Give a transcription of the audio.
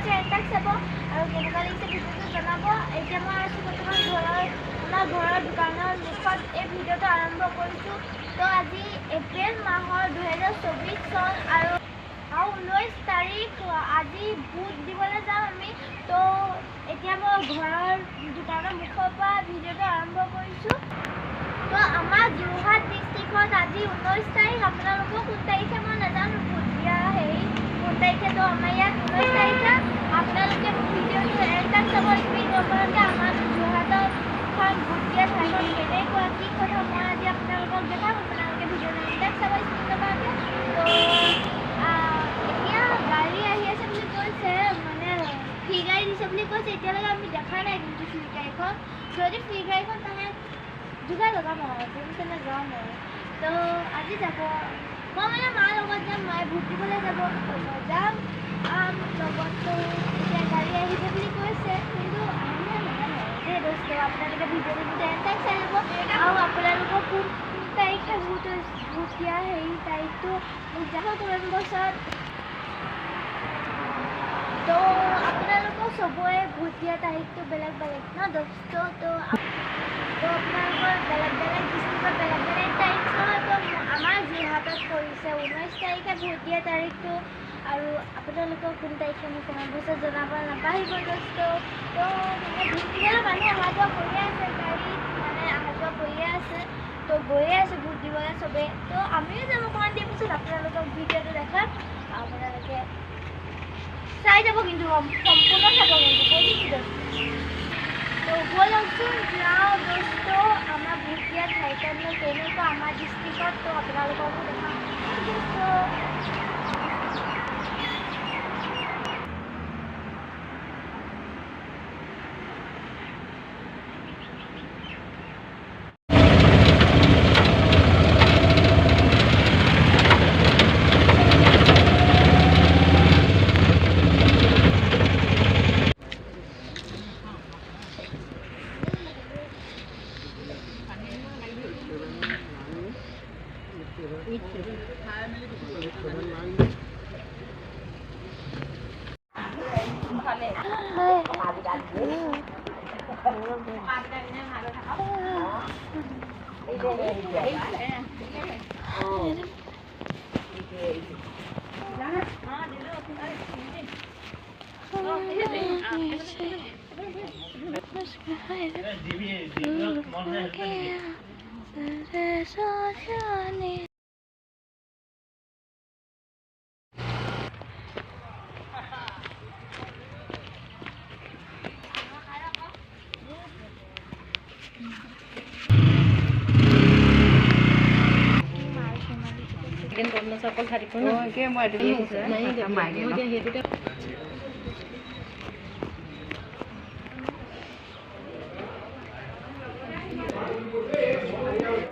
আছে এটা চাব আৰু কেনেকুৱা লাগিছে ভিডিঅ'টো জনাব। এতিয়া মই আছোঁ বৰ্তমান ঘৰৰ আমাৰ ঘৰৰ দোকানৰ মুখত এই ভিডিঅ'টো আৰম্ভ কৰিছোঁ। তো আজি এপ্ৰিল মাহৰ দুহেজাৰ চৌবিছ চন আৰু আৰু ঊনৈছ তাৰিখ আজি ভোট দিবলৈ যাওঁ আমি। তো এতিয়া মই ঘৰৰ দোকানৰ মুখৰ পৰা ভিডিঅ'টো আৰম্ভ কৰিছোঁ। তো আমাৰ যোৰহাট ডিষ্ট্ৰিক্টত আজি ঊনৈছ তাৰিখ। আপোনালোকৰ কোন তাৰিখে মই নাজানো। ভোট দিয়া হেৰি। কোন তাৰিখে তো আমাৰ ইয়াত ঊনৈছ তাৰিখে আপোনালোকে ভিডিঅ'টো এণ্টাক চাব স্ক্ৰীন ওপৰতে আমাৰ যোৰহাটত খন ভোট দিয়া ঠাইখন কেনেকুৱা কি কথা মই আজি আপোনালোকক দেখাম আপোনালোকে ভিডিঅ'টো এণ্টাক চাব স্ক্ৰীন ওপৰতে তো আহ, এতিয়া গাড়ী আহি আছে বুলি কৈছে মানে ফ্ৰী গাড়ী দিছে বুলি কৈছে এতিয়ালৈকে আমি দেখা নাই কিন্তু ফ্ৰী গাড়ীখন যদি ফ্ৰী গাড়ীখন নাহে যোগাৰ লগাম আৰু যেনে যাম আৰু তো আজি যাব মই মানে মাৰ লগত যাম মায়ে ভোট দিবলৈ যাব তো মই যাম আম, লগতো এতিয়া গাড়ী আহিব বুলি কৈছে কিন্তু দেই দোস্ত আপোনালোকে ভিডিঅ'টো এণ্টাই চাই ল'ব আৰু আপোনালোকৰ কোন তাৰিখে ভোট দিয়া হেৰি তাৰিখটো যাব কমেণ্ট বক্সত তো আপোনালোকৰ চবৰে ভোট দিয়া তাৰিখটো বেলেগ বেলেগ ন দোস্ত তো আপোনালোকৰ বেলেগ বেলেগ ডিষ্ট্ৰিক্টত বেলেগ বেলেগ তাৰিখ নহয় আমাৰ যোৰহাটত পৰিছে ঊনৈছ তাৰিখে ভোট দিয়া তাৰিখটো আৰু আপোনালোকৰ কোন তাৰিখে মোক কমেণ্ট বক্সত জনাব নাপাহৰিব দোস্ত তো মানে অহা যোৱা কৰিয়ে আছে গাড়ীত মানে অহা যোৱা কৰিয়ে আছে। তো গৈয়ে আছে ভোট দিবলৈ চবেই তো আমিও যাব অকণমান দিয়াৰ পিছত আপোনালোকক ভিডিঅ'টো দেখাম। আপোনালোকে চাই যাব কিন্তু সম- সম্পূৰ্ণ চাব কিন্তু তো বলকচোন যাওঁ দোস্ত আমাৰ ভোট দিয়া ঠাইখননো কেনেকুৱা আমাৰ ডিষ্ট্ৰিক্টত তো আপোনালোককো দেখাম। দোস্ত Namaskar. একে মই এইটো দি আহিছোঁ। মাৰি